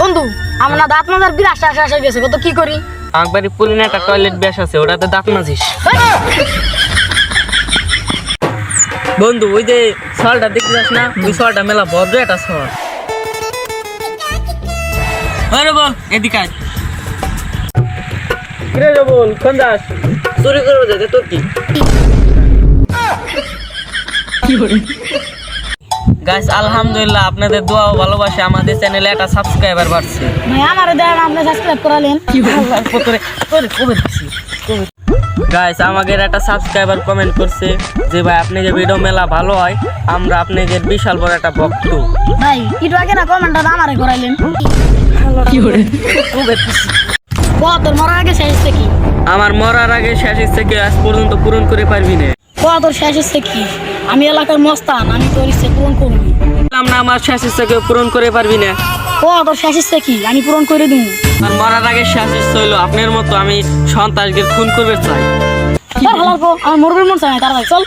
বন্ধু আমার না দাঁত মাজার বিরাট শ্বাস আসা গেছে কত কি করি? একবারই পুরিনে একটা টয়লেট ব্যাস আছে ওটাতে দাঁত মাজিস। বন্ধু ওই যে সলটা দেখতে যাস না ওই সলটা মেলা ভদ্র একটা সল আরে বল এদিকে আয়। কিরে রে বল কোন যাস? চুরি করবে যেতে তোর কি? গাইস আলহামদুলিল্লাহ আপনাদের দোয়া ও ভালোবাসা আমাদের চ্যানেলে একটা সাবস্ক্রাইবার বাড়ছে। ভাই আমার দেন আপনি সাবস্ক্রাইব করালেন। গাইস আমাদের একটা সাবস্ক্রাইবার কমেন্ট করছে যে ভাই আপনাদের ভিডিও মেলা ভালো হয়। আমরা আপনাদের বিশাল বড় একটা ভক্ত। ভাই একটু আগে না কমেন্টটা আমারে করাইলেন। ও তোর মরার আগে শেষ হচ্ছে কি? আমার মরার আগে শেষ থেকে আজ পর্যন্ত পূরণ করে পারবি না। ও তোর শেষ হচ্ছে কি? আমি এলাকার মস্তান আমি তোর ইচ্ছে পূরণ করবি বললাম না আমার শেষ ইচ্ছে কেউ পূরণ করে পারবি না। ও তোর শেষ হচ্ছে কি? আমি পূরণ করে দিব আর মরার আগে শেষ ইচ্ছে হইল আপনার মতো আমি সন্তানকে খুন করবে চাই। হালার পর আমার মরবের মন চাই না তাড়াতাড়ি চল।